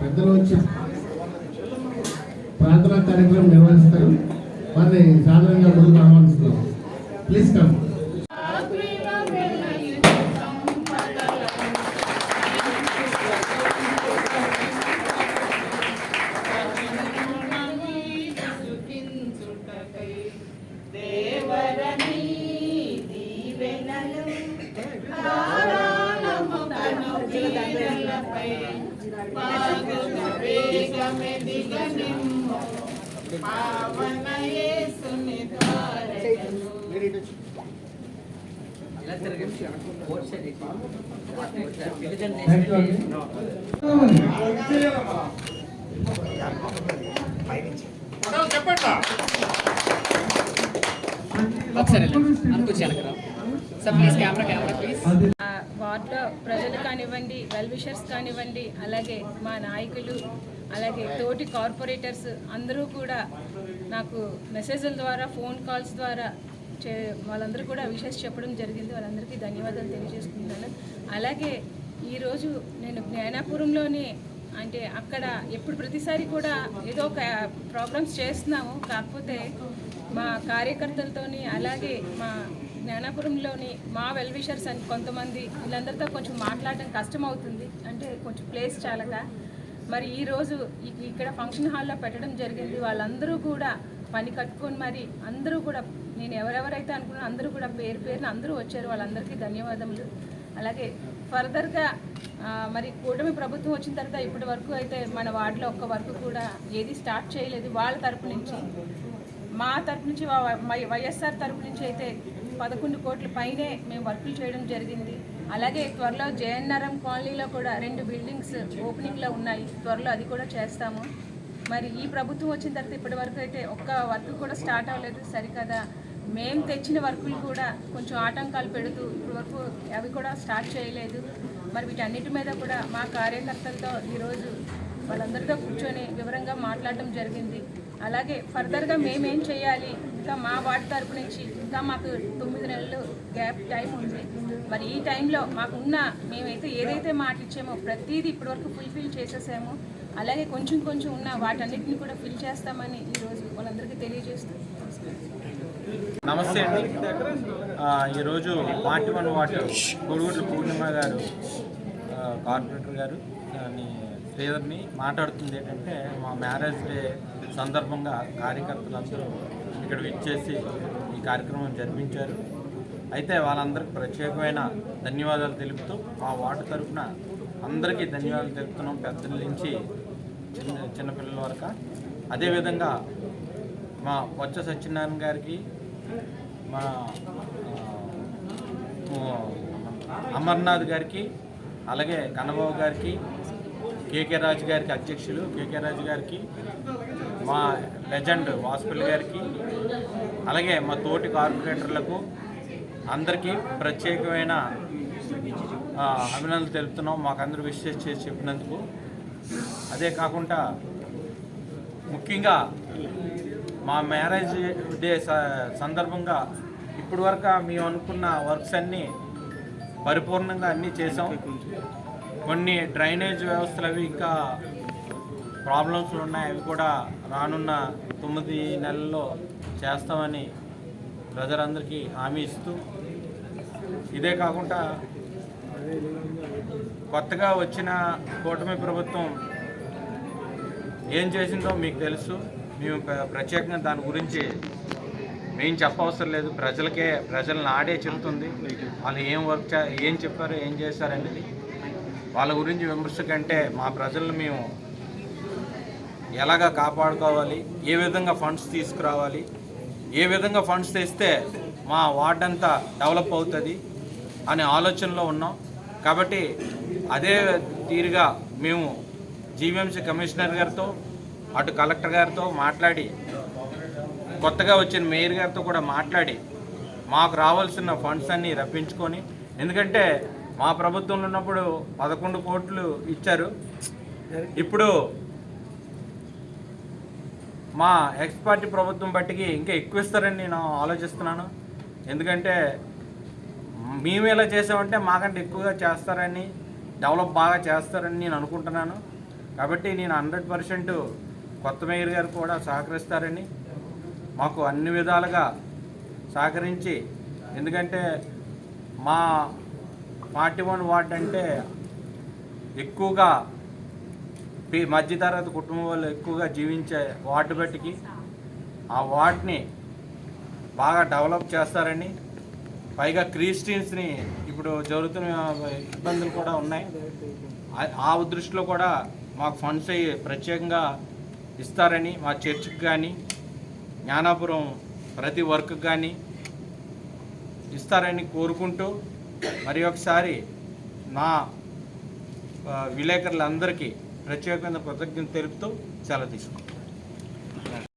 పెద్దలు వచ్చి ప్రార్థనా కార్యక్రమం నిర్వహిస్తారు. వారిని సాధారణంగా ముందుకు ఆహ్వానిస్తున్నాం. ప్లీజ్ కమ్ తను దీవెనలపై పాదుల వేగమెదిగనిమ్ము పావన యేసుని sir please camera camera please వార్డులో ప్రజలు కానివ్వండి వెల్ విషర్స్ కానివ్వండి అలాగే మా నాయకులు అలాగే తోటి కార్పొరేటర్స్ అందరూ కూడా నాకు మెసేజ్ల ద్వారా ఫోన్ కాల్స్ ద్వారా చే వాళ్ళందరూ కూడా విషెస్ చెప్పడం జరిగింది. వాళ్ళందరికీ ధన్యవాదాలు తెలియజేసుకుంటున్నాను. అలాగే ఈరోజు నేను జ్ఞానాపురంలోని అంటే అక్కడ ఎప్పుడు ప్రతిసారి కూడా ఏదో ఒక ప్రోగ్రామ్స్ చేస్తున్నాము. కాకపోతే మా కార్యకర్తలతోని అలాగే మా జ్ఞానాపురంలోని మా వెల్విషర్స్ అని కొంతమంది వీళ్ళందరితో కొంచెం మాట్లాడడం కష్టం అవుతుంది అంటే కొంచెం ప్లేస్ చాలక. మరి ఈరోజు ఇక్కడ ఫంక్షన్ హాల్లో పెట్టడం జరిగింది. వాళ్ళందరూ కూడా పని కట్టుకొని మరి అందరూ కూడా నేను ఎవరెవరైతే అనుకున్నా అందరూ కూడా పేరు పేరున అందరూ వచ్చారు. వాళ్ళందరికీ ధన్యవాదములు. అలాగే ఫర్దర్గా మరి కూటమి ప్రభుత్వం వచ్చిన తర్వాత ఇప్పటి వరకు అయితే మన వార్డులో ఒక్క వర్క్ కూడా ఏది స్టార్ట్ చేయలేదు. వాళ్ళ తరపు నుంచి మా తరపు నుంచి వైఎస్ఆర్ తరపు నుంచి అయితే పదకొండు కోట్ల పైనే మేము వర్కులు చేయడం జరిగింది. అలాగే త్వరలో జేఎన్ఆర్ఎం కాలనీలో కూడా రెండు బిల్డింగ్స్ ఓపెనింగ్లో ఉన్నాయి. త్వరలో అది కూడా చేస్తాము. మరి ఈ ప్రభుత్వం వచ్చిన తర్వాత ఇప్పటి వరకు అయితే ఒక్క వర్క్ కూడా స్టార్ట్ అవ్వలేదు. సరికదా మేము తెచ్చిన వర్కులు కూడా కొంచెం ఆటంకాలు పెడుతూ ఇప్పటి వరకు అవి కూడా స్టార్ట్ చేయలేదు. మరి వీటన్నిటి మీద కూడా మా కార్యకర్తలతో ఈరోజు వాళ్ళందరితో కూర్చొని వివరంగా మాట్లాడడం జరిగింది. అలాగే ఫర్దర్గా మేమేం చేయాలి? ఇంకా మా వార్డు తరపు నుంచి ఇంకా మాకు తొమ్మిది నెలలు గ్యాప్ టైం ఉంది. మరి ఈ టైంలో మాకున్న మేమైతే ఏదైతే మాట ఇచ్చామో ప్రతిదీ ఇప్పటివరకు ఫుల్ఫిల్ చేసేసామో. అలాగే కొంచెం కొంచెం ఉన్న వాటన్నిటిని కూడా ఫిల్ చేస్తామని ఈరోజు వాళ్ళందరికీ తెలియజేస్తూ నమస్తే అండి. ఈరోజు పార్టీ వన్ వాటర్ కొడుగుడ్ల పూర్ణిమ గారు కార్పొరేటర్ గారు దాన్ని శ్రీధర్ని మాట్లాడుతుంది ఏంటంటే మా మ్యారేజ్ డే సందర్భంగా కార్యకర్తలందరూ ఇక్కడ విచ్చేసి ఈ కార్యక్రమం జరిపించారు. అయితే వాళ్ళందరికీ ప్రత్యేకమైన ధన్యవాదాలు తెలుపుతూ మా వార్డు తరఫున అందరికీ ధన్యవాదాలు తెలుపుతున్నాం పెద్దల నుంచి చిన్న చిన్నపిల్లల వరకు. అదేవిధంగా మా వచ్చ సత్యనారాయణ గారికి మా అమర్నాథ్ గారికి అలాగే కన్నబాబు గారికి కేకే రాజు గారికి అధ్యక్షులు కేకే రాజు గారికి మా లెజెండ్ వాసుపల్లి గారికి అలాగే మా తోటి కార్పొరేటర్లకు అందరికీ ప్రత్యేకమైన అభినందనలు తెలుపుతున్నాం. మాకందరూ విషయం చేసి చెప్పినందుకు. అదే కాకుండా ముఖ్యంగా మా మ్యారేజ్ డే స- సందర్భంగా ఇప్పటి వరకు మేము అనుకున్న వర్క్స్ అన్నీ పరిపూర్ణంగా అన్నీ చేసాం కొన్ని డ్రైనేజ్ వ్యవస్థలు అవి ఇంకా ప్రాబ్లమ్స్ ఉన్నాయి అవి కూడా రానున్న తొమ్మిది నెలల్లో చేస్తామని ప్రజలందరికీ హామీ ఇస్తూ ఇదే కాకుండా కొత్తగా వచ్చిన కూటమి ప్రభుత్వం ఏం చేసిందో మీకు తెలుసు. మేము ప్రత్యేకంగా దాని గురించి మేము చెప్పవసరం లేదు. ప్రజలకే ప్రజలను ఆడే చెబుతుంది. వాళ్ళు ఏం వర్క్ చే ఏం చెప్పారు ఏం చేశారనేది వాళ్ళ గురించి విమర్శ కంటే మా ప్రజలను మేము ఎలాగా కాపాడుకోవాలి ఏ విధంగా ఫండ్స్ తీసుకురావాలి ఏ విధంగా ఫండ్స్ తెస్తే మా వార్డ్ అంతా డెవలప్ అవుతుంది అనే ఆలోచనలో ఉన్నాం. కాబట్టి అదే తీరుగా మేము జీవీఎంసీ కమిషనర్ గారితో అటు కలెక్టర్ గారితో మాట్లాడి కొత్తగా వచ్చిన మేయర్ గారితో కూడా మాట్లాడి మాకు రావాల్సిన ఫండ్స్ అన్నీ రప్పించుకొని ఎందుకంటే మా ప్రభుత్వంలో ఉన్నప్పుడు పదకొండు కోట్లు ఇచ్చారు. ఇప్పుడు మా ఎక్స్ పార్టీ ప్రభుత్వం బట్టికి ఇంకా ఎక్కువ ఇస్తారని నేను ఆలోచిస్తున్నాను. ఎందుకంటే మేము ఎలా చేసామంటే మాకంటే ఎక్కువగా చేస్తారని డెవలప్ బాగా చేస్తారని నేను అనుకుంటున్నాను. కాబట్టి నేను హండ్రెడ్ పర్సెంట్ కొత్త మేయర్ గారు కూడా సహకరిస్తారని మాకు అన్ని విధాలుగా సహకరించి ఎందుకంటే మా ఫార్టీ వన్ వార్డ్ అంటే ఎక్కువగా మధ్యతరగతి కుటుంబం వాళ్ళు ఎక్కువగా జీవించే వార్డు బట్టికి ఆ వార్డ్ని బాగా డెవలప్ చేస్తారని పైగా క్రిస్టియన్స్ని ఇప్పుడు జరుగుతున్న ఇబ్బందులు కూడా ఉన్నాయి. ఆ- దృష్టిలో కూడా మాకు ఫండ్స్ అయ్యి ప్రత్యేకంగా ఇస్తారని మా చర్చికి కానీ జ్ఞానాపురం ప్రతి వర్క్ కానీ ఇస్తారని కోరుకుంటూ మరి ఒకసారి నా విలేకరులందరికీ ప్రత్యేకమైన కృతజ్ఞత తెలుపుతూ సెలవు తీసుకుంటాం